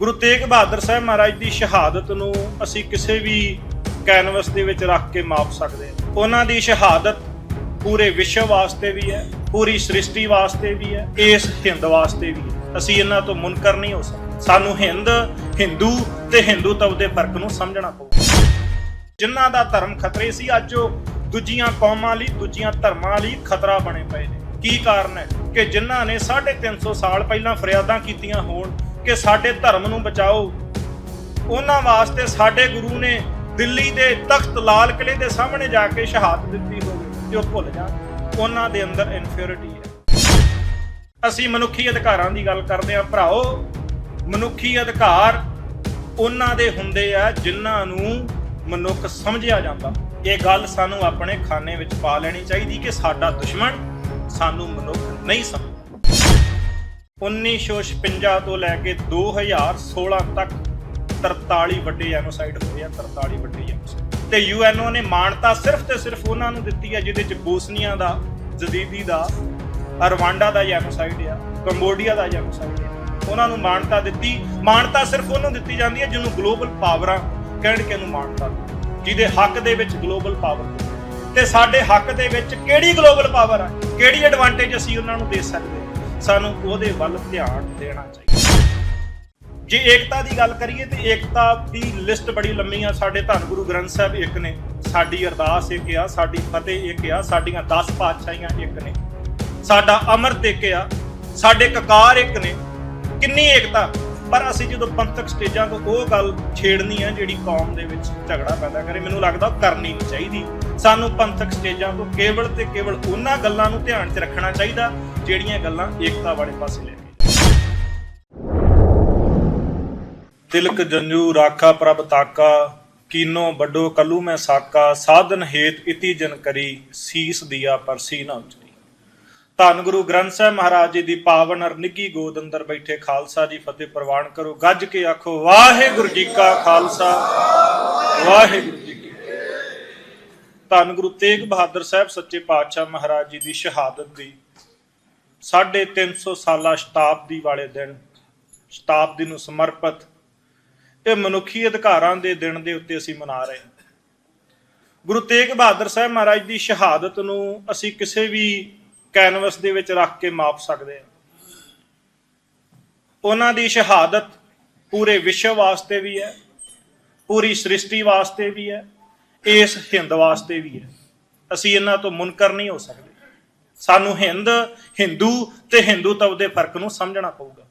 ਗੁਰੂ ਤੇਗ ਬਹਾਦਰ ਸਾਹਿਬ ਮਹਾਰਾਜ ਦੀ ਸ਼ਹਾਦਤ ਨੂੰ ਅਸੀਂ ਕਿਸੇ ਵੀ ਕੈਨਵਸ ਦੇ ਵਿੱਚ ਰੱਖ ਕੇ ਮਾਪ ਸਕਦੇ ਹਾਂ। ਉਹਨਾਂ ਦੀ ਸ਼ਹਾਦਤ ਪੂਰੇ ਵਿਸ਼ਵ ਵਾਸਤੇ ਵੀ ਹੈ, ਪੂਰੀ ਸ੍ਰਿਸ਼ਟੀ ਵਾਸਤੇ ਵੀ ਹੈ, ਇਸ ਹਿੰਦ ਵਾਸਤੇ ਵੀ ਹੈ। ਅਸੀਂ ਇਹਨਾਂ ਤੋਂ ਮੁਨਕਰ ਨਹੀਂ ਹੋ ਸਕਦੇ। ਸਾਨੂੰ ਹਿੰਦ, ਹਿੰਦੂ ਤੇ ਹਿੰਦੂਤਵ ਦੇ ਫ਼ਰਕ ਨੂੰ ਸਮਝਣਾ ਪਊਗਾ ਜਿਨ੍ਹਾਂ ਦਾ ਧਰਮ ਖਤਰੇ ਸੀ, ਅੱਜ ਉਹ ਦੂਜੀਆਂ ਕੌਮਾਂ ਲਈ, ਦੂਜੀਆਂ ਧਰਮਾਂ ਲਈ ਖਤਰਾ ਬਣੇ ਪਏ ਨੇ। ਕੀ ਕਾਰਨ ਹੈ ਕਿ ਜਿਨ੍ਹਾਂ ਨੇ 350 ਸਾਲ ਪਹਿਲਾਂ ਫਰਿਆਦਾਂ ਕੀਤੀਆਂ ਹੋਣ ਕਿ ਸਾਡੇ ਧਰਮ ਨੂੰ ਬਚਾਓ। ਉਹਨਾਂ ਵਾਸਤੇ ਸਾਡੇ ਗੁਰੂ ਨੇ ਦਿੱਲੀ ਦੇ ਤਖਤ ਲਾਲ ਕਿਲੇ ਦੇ ਸਾਹਮਣੇ ਜਾ ਕੇ ਸ਼ਹਾਦਤ ਦਿੱਤੀ ਹੋਵੇ ਤੇ ਉਹ ਭੁੱਲ ਜਾਣ। ਉਹਨਾਂ ਦੇ ਅੰਦਰ ਇਨਫਿਓਰਿਟੀ ਹੈ। ਅਸੀਂ ਮਨੁੱਖੀ ਅਧਿਕਾਰਾਂ ਦੀ ਗੱਲ ਕਰਦੇ ਹਾਂ ਭਰਾਓ। ਮਨੁੱਖੀ ਅਧਿਕਾਰ ਉਹਨਾਂ ਦੇ ਹੁੰਦੇ ਆ ਜਿਨ੍ਹਾਂ ਨੂੰ ਮਨੁੱਖ ਸਮਝਿਆ ਜਾਂਦਾ। ਇਹ ਗੱਲ ਸਾਨੂੰ ਆਪਣੇ ਖਾਨੇ ਵਿੱਚ ਪਾ ਲੈਣੀ ਚਾਹੀਦੀ ਕਿ ਸਾਡਾ ਦੁਸ਼ਮਣ ਸਾਨੂੰ ਮਨੁੱਖ ਨਹੀਂ ਸਮਝਦਾ। 1956 ਤੋਂ ਲੈ ਕੇ 2016 ਤੱਕ 43 ਵੱਡੇ ਜੈਨੋਸਾਈਡ ਹੋਏ ਆ 43 ਵੱਡੇ ਜੈਨੋਸਾਈਡ ਤੇ ਯੂਐਨਓ ਨੇ ਮਾਨਤਾ ਸਿਰਫ ਤੇ ਸਿਰਫ ਉਹਨਾਂ ਨੂੰ ਦਿੱਤੀ ਹੈ ਜਿਹਦੇ ਚ ਬੋਸਨੀਆ ਦਾ, ਜ਼ਦੀਦੀ ਦਾ ਰਵਾਂਡਾ ਦਾ ਜੈਨੋਸਾਈਡ ਆ, ਕੰਬੋਡੀਆ ਦਾ ਜੈਨੋਸਾਈਡ ਆ। ਉਹਨਾਂ ਨੂੰ ਮਾਨਤਾ ਦਿੱਤੀ। ਮਾਨਤਾ ਸਿਰਫ ਉਹਨੂੰ ਦਿੱਤੀ ਜਾਂਦੀ ਹੈ ਜਿਹਨੂੰ ਗਲੋਬਲ ਪਾਵਰਾਂ ਕਹਿਣ ਕੇ ਨੂੰ ਮਾਨਤਾ ਜਿਹਦੇ ਹੱਕ ਦੇ ਵਿੱਚ ਗਲੋਬਲ ਪਾਵਰ ਤੇ ਸਾਡੇ ਹੱਕ ਦੇ ਵਿੱਚ ਕਿਹੜੀ ਗਲੋਬਲ ਪਾਵਰ ਆ? ਕਿਹੜੀ ਐਡਵਾਂਟੇਜ ਅਸੀਂ ਉਹਨਾਂ ਨੂੰ ਦੇ ਸਕਦੇ ਹਾਂ? ਸਾਨੂੰ ਉਹਦੇ ਵੱਲ ਧਿਆਨ ਦੇਣਾ ਚਾਹੀਦਾ। ਜੇ ਏਕਤਾ ਦੀ ਗੱਲ ਕਰੀਏ ਤੇ ਏਕਤਾ ਦੀ ਲਿਸਟ ਬੜੀ ਲੰਮੀ ਆ। ਸਾਡੇ ਧੰਨ ਗੁਰੂ ਗ੍ਰੰਥ ਸਾਹਿਬ ਇੱਕ ਨੇ, ਸਾਡੀ ਅਰਦਾਸ ਇੱਕ ਆ, ਸਾਡੀ ਫਤਿਹ ਇੱਕ ਆ, ਸਾਡੀਆਂ 10 ਪਾਤਸ਼ਾਹੀਆਂ ਇੱਕ ਨੇ। ਸਾਡਾ ਅੰਮ੍ਰਿਤ ਇੱਕ ਆ, ਸਾਡੇ ਕਕਾਰ ਇੱਕ ਨੇ। ਕਿੰਨੀ ਏਕਤਾ? ਪਰ ਅਸੀਂ ਜਦੋਂ ਪੰਥਕ ਸਟੇਜਾਂ ਤੋਂ ਉਹ ਗੱਲ ਛੇੜਨੀ ਆ, ਜਿਹੜੀ ਕੌਮ ਦੇ ਵਿੱਚ ਝਗੜਾ ਪੈਦਾ ਕਰੇ, ਮੈਨੂੰ ਲੱਗਦਾ ਉਹ ਕਰਨੀ ਨਹੀਂ ਚਾਹੀਦੀ। ਸਾਨੂੰ ਪੰਥਕ ਸਟੇਜਾਂ ਤੋਂ ਕੇਵਲ ਤੇ ਕੇਵਲ ਉਹਨਾਂ ਗੱਲਾਂ ਨੂੰ ਧਿਆਨ 'ਚ ਰੱਖਣਾ ਚਾਹੀਦਾ ਜਿਹੜੀਆਂ ਗੱਲਾਂ ਏਕਤਾ ਵਾਲੇ ਪਾਸੇ ਲੈ ਕੇ। ਤਿਲਕ ਜੰਜੂ, ਰਾਖਾ ਪ੍ਰਭ ਤਾਕਾ, ਕੀਨੋ ਵੱਡੋ ਕਲੂ ਮੈਂ ਸਾਕਾ, ਸਾਧਨ ਹੇਤ ਇਤੀ ਜਨ ਕਰੀ, ਸੀਸ ਦਿਆ ਪਰਸੀ ਨਾ ਉਚਰੀ। ਧੰਨ ਗੁਰੂ ਗ੍ਰੰਥ ਸਾਹਿਬ ਮਹਾਰਾਜ ਜੀ ਦੀ ਪਾਵਨ ਅਰ ਨਿੱਗੀ ਗੋਦ ਅੰਦਰ ਬੈਠੇ ਖਾਲਸਾ ਜੀ ਫਤਿਹ ਪ੍ਰਵਾਨ ਕਰੋ। ਗੱਜ ਕੇ ਆਖੋ, ਵਾਹਿਗੁਰੂ ਜੀ ਕਾ ਖਾਲਸਾ, ਵਾਹਿਗੁਰੂ ਜੀ ਕੀ ਧੰਨ ਗੁਰੂ ਤੇਗ ਬਹਾਦਰ ਸਾਹਿਬ ਸੱਚੇ ਪਾਤਸ਼ਾਹ ਮਹਾਰਾਜ ਜੀ ਦੀ ਸ਼ਹਾਦਤ ਦੀ 350 ਸਾਲਾ ਸ਼ਤਾਬਦੀ ਵਾਲੇ ਦਿਨ, ਸ਼ਤਾਬਦੀ ਨੂੰ ਸਮਰਪਿਤ ਇਹ ਮਨੁੱਖੀ ਅਧਿਕਾਰਾਂ ਦੇ ਦਿਨ ਦੇ ਉੱਤੇ ਅਸੀਂ ਮਨਾ ਰਹੇ ਹਾਂ। ਗੁਰੂ ਤੇਗ ਬਹਾਦਰ ਸਾਹਿਬ ਮਹਾਰਾਜ ਦੀ ਸ਼ਹਾਦਤ ਨੂੰ ਅਸੀਂ ਕਿਸੇ ਵੀ ਕੈਨਵਸ ਦੇ ਵਿੱਚ ਰੱਖ ਕੇ ਮਾਪ ਸਕਦੇ ਹਾਂ। ਉਹਨਾਂ ਦੀ ਸ਼ਹਾਦਤ ਪੂਰੇ ਵਿਸ਼ਵ ਵਾਸਤੇ ਵੀ ਹੈ, ਪੂਰੀ ਸ੍ਰਿਸ਼ਟੀ ਵਾਸਤੇ ਵੀ ਹੈ, ਇਸ ਹਿੰਦ ਵਾਸਤੇ ਵੀ ਹੈ। ਅਸੀਂ ਇਹਨਾਂ ਤੋਂ ਮੁਨਕਰ ਨਹੀਂ ਹੋ ਸਕਦੇ। ਸਾਨੂੰ ਹਿੰਦ, ਹਿੰਦੂ ਤੇ ਹਿੰਦੂਤਵ ਦੇ ਫ਼ਰਕ ਨੂੰ ਸਮਝਣਾ ਪਊਗਾ।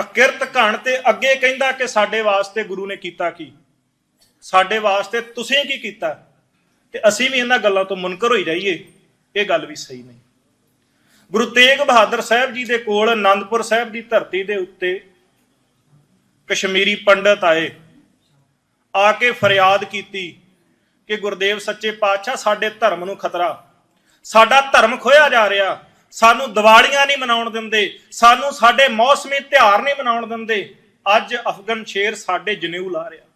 ਅਕਿਰਤ ਘਣ ਤੇ ਅੱਗੇ ਕਹਿੰਦਾ ਕਿ ਸਾਡੇ ਵਾਸਤੇ ਗੁਰੂ ਨੇ ਕੀਤਾ ਕੀ? ਸਾਡੇ ਵਾਸਤੇ ਤੁਸੀਂ ਕੀ ਕੀਤਾ? ਤੇ ਅਸੀਂ ਵੀ ਇਹਨਾਂ ਗੱਲਾਂ ਤੋਂ ਮੁਨਕਰ ਹੋਈ ਜਾਈਏ, ਇਹ ਗੱਲ ਵੀ ਸਹੀ ਨਹੀਂ। ਗੁਰੂ ਤੇਗ ਬਹਾਦਰ ਸਾਹਿਬ ਜੀ ਦੇ ਕੋਲ ਆਨੰਦਪੁਰ ਸਾਹਿਬ ਦੀ ਧਰਤੀ ਦੇ ਉੱਤੇ ਕਸ਼ਮੀਰੀ ਪੰਡਤ ਆਏ, ਆ ਕੇ ਫਰਿਆਦ ਕੀਤੀ ਕਿ ਗੁਰਦੇਵ ਸੱਚੇ ਪਾਤਸ਼ਾਹ ਸਾਡੇ ਧਰਮ ਨੂੰ ਖਤਰਾ। ਸਾਡਾ ਧਰਮ ਖੋਇਆ ਜਾ ਰਿਹਾ। ਸਾਨੂੰ ਦੀਵਾਲੀਆਂ ਨਹੀਂ ਮਨਾਉਣ ਦਿੰਦੇ। ਸਾਨੂੰ ਸਾਡੇ ਮੌਸਮੀ ਤਿਉਹਾਰ ਨਹੀਂ ਮਨਾਉਣ ਦਿੰਦੇ। ਅੱਜ ਅਫਗਨ ਸ਼ੇਰ ਸਾਡੇ ਜਨੇਊ ਲਾ ਰਿਹਾ।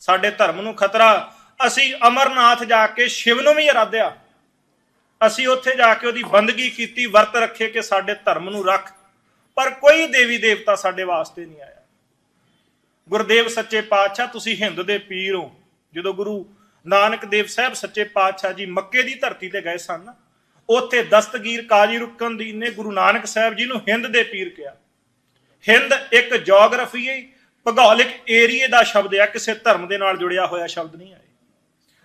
ਸਾਡੇ ਧਰਮ ਨੂੰ ਖਤਰਾ। ਅਸੀਂ ਅਮਰਨਾਥ ਜਾ ਕੇ ਸ਼ਿਵ ਨੂੰ ਵੀ ਅਰਾਧਿਆ। ਅਸੀਂ ਉੱਥੇ ਜਾ ਕੇ ਉਹਦੀ ਬੰਦਗੀ ਕੀਤੀ, ਵਰਤ ਰੱਖੇ ਕਿ ਸਾਡੇ ਧਰਮ ਨੂੰ ਰੱਖ। ਪਰ ਕੋਈ ਦੇਵੀ ਦੇਵਤਾ ਸਾਡੇ ਵਾਸਤੇ ਨਹੀਂ ਆਇਆ। ਗੁਰਦੇਵ ਸੱਚੇ ਪਾਤਸ਼ਾਹ, ਤੁਸੀਂ ਹਿੰਦ ਦੇ ਪੀਰ ਹੋ। ਜਦੋਂ ਗੁਰੂ ਨਾਨਕ ਦੇਵ ਸਾਹਿਬ ਸੱਚੇ ਪਾਤਸ਼ਾਹ ਜੀ ਮੱਕੇ ਦੀ ਧਰਤੀ ਤੇ ਗਏ ਸਨ, ਉੱਥੇ ਦਸਤਗੀਰ ਕਾਜੀ ਰੁਕਨਦੀਨ ਨੇ ਗੁਰੂ ਨਾਨਕ ਸਾਹਿਬ ਜੀ ਨੂੰ ਹਿੰਦ ਦੇ ਪੀਰ ਕਿਹਾ। ਹਿੰਦ ਇੱਕ ਜੀਓਗ੍ਰਾਫੀ ਭੂਗੋਲਿਕ ਏਰੀਏ ਦਾ ਸ਼ਬਦ ਹੈ ਕਿਸੇ ਧਰਮ ਦੇ ਨਾਲ ਜੁੜਿਆ ਹੋਇਆ ਸ਼ਬਦ ਨਹੀਂ ਹੈ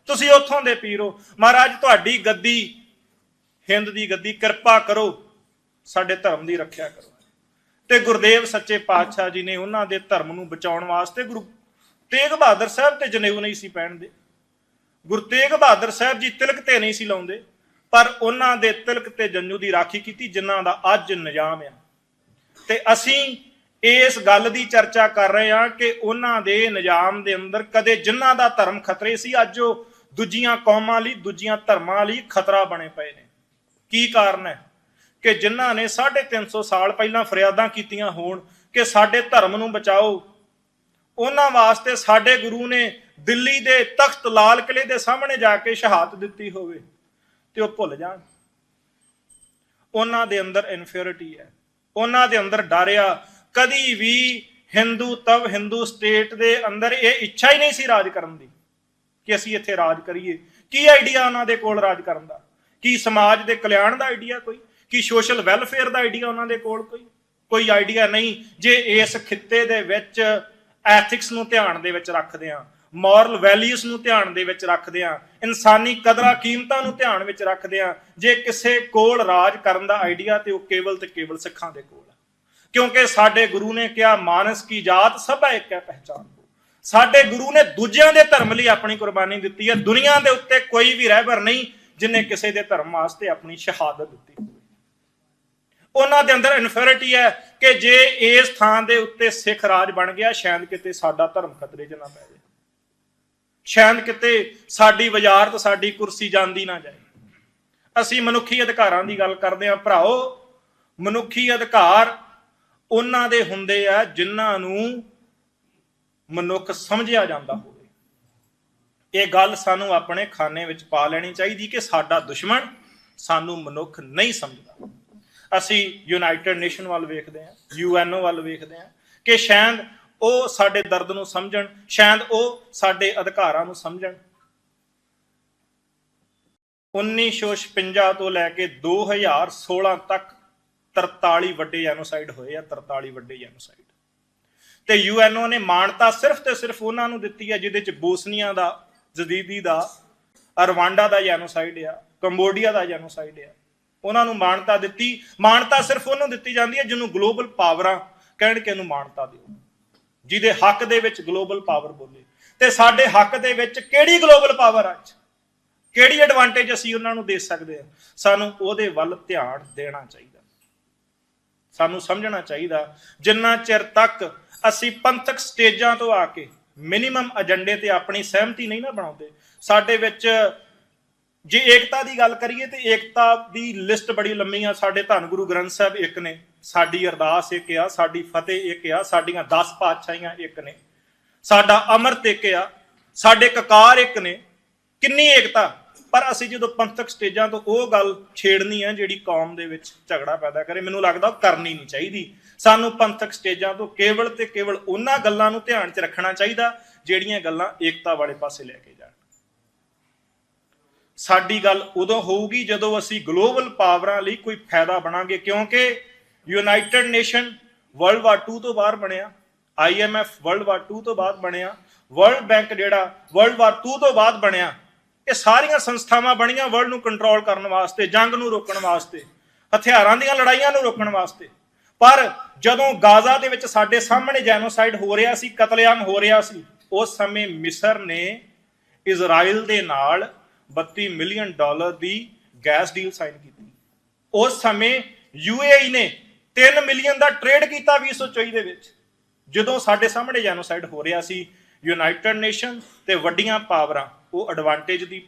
ਤੁਸੀਂ ਉੱਥੋਂ ਦੇ ਪੀਰ ਹੋ। ਮਹਾਰਾਜ, ਤੁਹਾਡੀ ਗੱਦੀ, ਹਿੰਦ ਦੀ ਗੱਦੀ, ਕਿਰਪਾ ਕਰੋ, ਸਾਡੇ ਧਰਮ ਦੀ ਰੱਖਿਆ ਕਰੋ। ਤੇ ਗੁਰਦੇਵ ਸੱਚੇ ਪਾਤਸ਼ਾਹ ਜੀ ਨੇ ਉਹਨਾਂ ਦੇ ਧਰਮ ਨੂੰ ਬਚਾਉਣ ਵਾਸਤੇ ਗੁਰੂ ਤੇਗ ਬਹਾਦਰ ਸਾਹਿਬ ਤੇ ਜਨੇਊ ਨਹੀਂ ਸੀ ਪਹਿਨਦੇ ਗੁਰੂ ਤੇਗ ਬਹਾਦਰ ਸਾਹਿਬ ਜੀ ਤਿਲਕ ਤੇ ਨਹੀਂ ਸੀ ਲਾਉਂਦੇ, ਪਰ ਉਹਨਾਂ ਦੇ ਤਿਲਕ ਤੇ ਜੰਨੂ ਦੀ ਰਾਖੀ ਕੀਤੀ, ਜਿਨ੍ਹਾਂ ਦਾ ਅੱਜ ਨਿਜ਼ਾਮ ਆ। ਤੇ ਅਸੀਂ ਇਸ ਗੱਲ ਦੀ ਚਰਚਾ ਕਰ ਰਹੇ ਹਾਂ ਕਿ ਉਹਨਾਂ ਦੇ ਨਿਜ਼ਾਮ ਦੇ ਅੰਦਰ ਕਦੇ ਜਿਨ੍ਹਾਂ ਦਾ ਧਰਮ ਖਤਰੇ ਸੀ, ਅੱਜ ਉਹ ਦੂਜੀਆਂ ਕੌਮਾਂ ਲਈ, ਦੂਜੀਆਂ ਧਰਮਾਂ ਲਈ ਖਤਰਾ ਬਣੇ ਪਏ ਨੇ। ਕੀ ਕਾਰਨ ਹੈ ਕਿ ਜਿਨ੍ਹਾਂ ਨੇ 350 ਸਾਲ ਪਹਿਲਾਂ ਫਰਿਆਦਾਂ ਕੀਤੀਆਂ ਹੋਣ, ਕਿ ਸਾਡੇ ਧਰਮ ਨੂੰ ਬਚਾਓ ਉਹਨਾਂ ਵਾਸਤੇ ਸਾਡੇ ਗੁਰੂ ਨੇ ਦਿੱਲੀ ਦੇ ਤਖਤ ਲਾਲ ਕਿਲੇ ਦੇ ਸਾਹਮਣੇ ਜਾ ਕੇ ਸ਼ਹਾਦਤ ਦਿੱਤੀ ਹੋਵੇ ਤੇ ਉਹ ਭੁੱਲ ਜਾਣ। ਉਹਨਾਂ ਦੇ ਅੰਦਰ ਇਨਫਿਓਰਿਟੀ ਹੈ। ਉਹਨਾਂ ਦੇ ਅੰਦਰ ਡਰਿਆ ਕਦੀ ਵੀ ਹਿੰਦੂ ਤਵ ਹਿੰਦੂ ਸਟੇਟ ਦੇ ਅੰਦਰ ਇਹ ਇੱਛਾ ਹੀ ਨਹੀਂ ਸੀ ਰਾਜ ਕਰਨ ਦੀ ਕਿ ਅਸੀਂ ਇੱਥੇ ਰਾਜ ਕਰੀਏ। ਕੀ ਆਈਡੀਆ ਉਹਨਾਂ ਦੇ ਕੋਲ ਰਾਜ ਕਰਨ ਦਾ? ਕੀ ਸਮਾਜ ਦੇ ਕਲਿਆਣ ਦਾ ਆਈਡੀਆ ਕੋਈ? ਕੀ ਸੋਸ਼ਲ ਵੈਲਫੇਅਰ ਦਾ ਆਈਡੀਆ ਉਹਨਾਂ ਦੇ ਕੋਲ ਕੋਈ? ਕੋਈ ਆਈਡੀਆ ਨਹੀਂ। ਜੇ ਇਸ ਖਿੱਤੇ ਦੇ ਵਿੱਚ ਐਥਿਕਸ ਨੂੰ ਧਿਆਨ ਦੇ ਵਿੱਚ ਰੱਖਦੇ ਆ ਮੋਰਲ ਵੈਲਿਊਜ਼ ਨੂੰ ਧਿਆਨ ਦੇ ਵਿੱਚ ਰੱਖਦੇ ਆ ਇਨਸਾਨੀ ਕਦਰਾਂ ਕੀਮਤਾਂ ਨੂੰ ਧਿਆਨ ਵਿੱਚ ਰੱਖਦੇ ਆ ਜੇ ਕਿਸੇ ਕੋਲ ਰਾਜ ਕਰਨ ਦਾ ਆਈਡੀਆ ਤੇ ਉਹ ਕੇਵਲ ਤੇ ਕੇਵਲ ਸਿੱਖਾਂ ਦੇ ਕੋਲ ਹੈ। ਕਿਉਂਕਿ ਸਾਡੇ ਗੁਰੂ ਨੇ ਕਿਹਾ, ਮਾਨਸ ਕੀ ਜਾਤ, ਸਭਾ ਇੱਕ ਹੈ ਪਹਿਚਾਨ ਸਾਡੇ ਗੁਰੂ ਨੇ ਦੂਜਿਆਂ ਦੇ ਧਰਮ ਲਈ ਆਪਣੀ ਕੁਰਬਾਨੀ ਦਿੱਤੀ ਹੈ। ਦੁਨੀਆ ਦੇ ਉੱਤੇ ਕੋਈ ਵੀ ਰਹਿਬਰ ਨਹੀਂ ਜਿਨੇ ਕਿਸੇ ਦੇ ਧਰਮ ਵਾਸਤੇ ਆਪਣੀ ਸ਼ਹਾਦਤ ਦਿੱਤੀ ਉਹਨਾਂ ਦੇ ਅੰਦਰ ਇਨਫੈਰਿਟੀ ਹੈ ਕਿ ਜੇ ਇਸ ਥਾਂ ਦੇ ਉੱਤੇ ਸਿੱਖ ਰਾਜ ਬਣ ਗਿਆ ਸ਼ਾਇਦ ਕਿਤੇ ਸਾਡਾ ਧਰਮ ਖਤਰੇ 'ਚ ਨਾ ਪੈ ਜਾਵੇ ਸ਼ਾਇਦ ਕਿਤੇ ਸਾਡੀ ਵਜ਼ਾਰਤ, ਸਾਡੀ ਕੁਰਸੀ ਜਾਂਦੀ ਨਾ ਜਾਏ। ਅਸੀਂ ਮਨੁੱਖੀ ਅਧਿਕਾਰਾਂ ਦੀ ਗੱਲ ਕਰਦੇ ਹਾਂ, ਭਰਾਓ, ਮਨੁੱਖੀ ਅਧਿਕਾਰ ਉਹਨਾਂ ਦੇ ਹੁੰਦੇ ਆ ਜਿਨ੍ਹਾਂ ਨੂੰ ਮਨੁੱਖ ਸਮਝਿਆ ਜਾਂਦਾ ਹੋਵੇ। ਇਹ ਗੱਲ ਸਾਨੂੰ ਆਪਣੇ ਖਾਨੇ ਵਿੱਚ ਪਾ ਲੈਣੀ ਚਾਹੀਦੀ ਕਿ ਸਾਡਾ ਦੁਸ਼ਮਣ ਸਾਨੂੰ ਮਨੁੱਖ ਨਹੀਂ ਸਮਝਦਾ। ਅਸੀਂ ਯੂਨਾਈਟਿਡ ਨੇਸ਼ਨ ਵੱਲ ਵੇਖਦੇ ਹਾਂ ਯੂਐਨਓ ਵੱਲ ਵੇਖਦੇ ਹਾਂ ਕਿ ਸ਼ਾਇਦ ਉਹ ਸਾਡੇ ਦਰਦ ਨੂੰ ਸਮਝਣ, ਸ਼ਾਇਦ ਉਹ ਸਾਡੇ ਅਧਿਕਾਰਾਂ ਨੂੰ ਸਮਝਣ। 1956 ਤੋਂ ਲੈ ਕੇ 2016 ਤੱਕ 43 ਵੱਡੇ ਜੈਨੋਸਾਈਡ ਹੋਏ ਆ 43 ਵੱਡੇ ਜੈਨੋਸਾਈਡ। ਤੇ ਯੂਐਨਓ ਨੇ ਮਾਨਤਾ ਸਿਰਫ ਤੇ ਸਿਰਫ ਉਹਨਾਂ ਨੂੰ ਦਿੱਤੀ ਹੈ ਜਿਹਦੇ ਚ ਬੋਸਨੀਆ ਦਾ, ਜਦੀਦੀ ਦਾ ਰਵਾਂਡਾ ਦਾ ਜੈਨੋਸਾਈਡ ਆ, ਕੰਬੋਡੀਆ ਦਾ ਜੈਨੋਸਾਈਡ ਆ। ਉਹਨਾਂ ਨੂੰ ਮਾਨਤਾ ਦਿੱਤੀ। ਮਾਨਤਾ ਸਿਰਫ ਉਹਨੂੰ ਦਿੱਤੀ ਜਾਂਦੀ ਹੈ ਜਿਹਨੂੰ ਗਲੋਬਲ ਪਾਵਰਾਂ ਕਹਿਣ ਕੇ ਇਹਨੂੰ ਮਾਨਤਾ ਦਿਓ। ਜਿਹਦੇ ਹੱਕ ਦੇ ਵਿੱਚ ਗਲੋਬਲ ਪਾਵਰ ਬੋਲੇ। ਤੇ ਸਾਡੇ ਹੱਕ ਦੇ ਵਿੱਚ ਕਿਹੜੀ ਗਲੋਬਲ ਪਾਵਰ ਆ ਅੱਜ? ਕਿਹੜੀ ਐਡਵਾਂਟੇਜ ਅਸੀਂ ਉਹਨਾਂ ਨੂੰ ਦੇ ਸਕਦੇ ਹਾਂ? ਸਾਨੂੰ ਉਹਦੇ ਵੱਲ ਧਿਆਨ ਦੇਣਾ ਚਾਹੀਦਾ। ਸਾਨੂੰ ਸਮਝਣਾ ਚਾਹੀਦਾ, ਜਿੰਨਾ ਚਿਰ ਤੱਕ ਅਸੀਂ ਪੰਥਕ ਸਟੇਜਾਂ ਤੋਂ ਆ ਕੇ ਮਿਨੀਮਮ ਏਜੰਡੇ ਤੇ ਆਪਣੀ ਸਹਿਮਤੀ ਨਹੀਂ ਨਾ ਬਣਾਉਂਦੇ, ਸਾਡੇ ਵਿੱਚ ਜੇ ਏਕਤਾ ਦੀ ਗੱਲ ਕਰੀਏ ਤੇ ਏਕਤਾ ਦੀ ਲਿਸਟ ਬੜੀ ਲੰਮੀ ਆ। ਸਾਡੇ ਧੰਨ ਗੁਰੂ ਗ੍ਰੰਥ ਸਾਹਿਬ ਇੱਕ ਨੇ, ਸਾਡੀ ਅਰਦਾਸ ਇੱਕ ਆ, ਸਾਡੀ ਫਤਿਹ ਇੱਕ ਆ, ਸਾਡੀਆਂ 10 ਪਾਤਸ਼ਾਹੀਆਂ ਇੱਕ ਨੇ, ਸਾਡਾ ਅੰਮ੍ਰਿਤ ਇੱਕ ਆ, ਸਾਡੇ ਕਕਾਰ ਇੱਕ ਨੇ, ਕਿੰਨੀ ਏਕਤਾ। ਪਰ ਅਸੀਂ ਜਦੋਂ ਪੰਥਕ ਸਟੇਜਾਂ ਤੋਂ ਉਹ ਗੱਲ ਛੇੜਨੀ ਹੈ ਜਿਹੜੀ ਕੌਮ ਦੇ ਵਿੱਚ ਝਗੜਾ ਪੈਦਾ ਕਰੇ, ਮੈਨੂੰ ਲੱਗਦਾ ਉਹ ਕਰਨੀ ਨਹੀਂ ਚਾਹੀਦੀ। ਸਾਨੂੰ ਪੰਥਕ ਸਟੇਜਾਂ ਤੋਂ ਕੇਵਲ ਤੇ ਕੇਵਲ ਉਹਨਾਂ ਗੱਲਾਂ ਨੂੰ ਧਿਆਨ 'ਚ ਰੱਖਣਾ ਚਾਹੀਦਾ, ਜਿਹੜੀਆਂ ਗੱਲਾਂ ਏਕਤਾ ਵਾਲੇ ਪਾਸੇ ਲੈ ਕੇ ਜਾਣ। ਸਾਡੀ ਗੱਲ ਉਦੋਂ ਹੋਊਗੀ ਜਦੋਂ ਅਸੀਂ ਗਲੋਬਲ ਪਾਵਰਾਂ ਲਈ ਕੋਈ ਫਾਇਦਾ ਬਣਾਂਗੇ, ਕਿਉਂਕਿ ਯੂਨਾਈਟਿਡ ਨੇਸ਼ਨ ਵਰਲਡ ਵਾਰ 2 ਤੋਂ ਬਾਹਰ ਬਣਿਆ ਆਈਐਮਐਫ ਵਰਲਡ ਵਾਰ 2 ਤੋਂ ਬਾਅਦ ਬਣਿਆ, ਵਰਲਡ ਬੈਂਕ ਜਿਹੜਾ ਵਰਲਡ ਵਾਰ 2 ਤੋਂ ਬਾਅਦ ਬਣਿਆ, ਇਹ ਸਾਰੀਆਂ ਸੰਸਥਾਵਾਂ ਬਣੀਆਂ ਵਰਲਡ ਨੂੰ ਕੰਟਰੋਲ ਕਰਨ ਵਾਸਤੇ, ਜੰਗ ਨੂੰ ਰੋਕਣ ਵਾਸਤੇ, ਹਥਿਆਰਾਂ ਦੀਆਂ ਲੜਾਈਆਂ ਨੂੰ ਰੋਕਣ ਵਾਸਤੇ। ਪਰ ਜਦੋਂ ਗਾਜ਼ਾ ਦੇ ਵਿੱਚ ਸਾਡੇ ਸਾਹਮਣੇ ਜੈਨੋਸਾਈਡ ਹੋ ਰਿਹਾ ਸੀ, ਕਤਲੇਆਮ ਹੋ ਰਿਹਾ ਸੀ, ਉਸ ਸਮੇਂ ਮਿਸਰ ਨੇ ਇਜ਼ਰਾਈਲ ਦੇ ਨਾਲ 32 ਮਿਲੀਅਨ ਡਾਲਰ ਦੀ ਗੈਸ ਡੀਲ ਸਾਈਨ ਕੀਤੀ। ਉਸ ਸਮੇਂ ਯੂਏਈ ਨੇ 3 ਮਿਲੀਅਨ ਦਾ ਟ੍ਰੇਡ ਕੀਤਾ 2024 ਦੇ ਵਿੱਚ। ਜਦੋਂ ਸਾਡੇ ਸਾਹਮਣੇ ਜੈਨੋਸਾਈਡ ਹੋ ਰਿਹਾ ਸੀ, ਯੂਨਾਈਟਿਡ ਨੇਸ਼ਨ ਤੇ ਵੱਡੀਆਂ ਪਾਵਰਾਂ, ਉਹ ਐਡਵਾਂਟੇਜ ਦੀ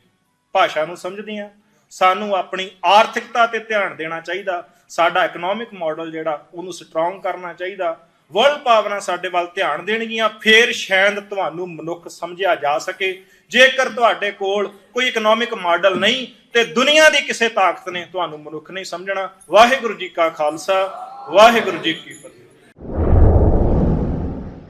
ਭਾਸ਼ਾ ਨੂੰ ਸਮਝਦੀਆਂ। ਸਾਨੂੰ ਆਪਣੀ ਆਰਥਿਕਤਾ ਤੇ ਧਿਆਨ ਦੇਣਾ ਚਾਹੀਦਾ। ਸਾਡਾ ਇਕਨੋਮਿਕ ਮਾਡਲ ਜਿਹੜਾ, ਉਹਨੂੰ ਸਟਰੋਂਗ ਕਰਨਾ ਚਾਹੀਦਾ। ਵਰਲਡ ਪਾਵਰਾਂ ਸਾਡੇ ਵੱਲ ਧਿਆਨ ਦੇਣਗੀਆਂ, ਫੇਰ ਸ਼ਾਇਦ ਤੁਹਾਨੂੰ ਮਨੁੱਖ ਸਮਝਿਆ ਜਾ ਸਕੇ। ਜੇਕਰ ਤੁਹਾਡੇ ਕੋਲ ਕੋਈ ਇਕਨੋਮਿਕ ਮਾਡਲ ਨਹੀਂ ਤੇ ਦੁਨੀਆ ਦੀ ਕਿਸੇ ਤਾਕਤ ਨੇ ਤੁਹਾਨੂੰ ਮਨੁੱਖ ਨਹੀਂ ਸਮਝਣਾ, ਵਾਹਿਗੁਰੂ ਜੀ ਕਾ ਖਾਲਸਾ, ਵਾਹਿਗੁਰੂ ਜੀ ਕੀ ਫਤਿਹ।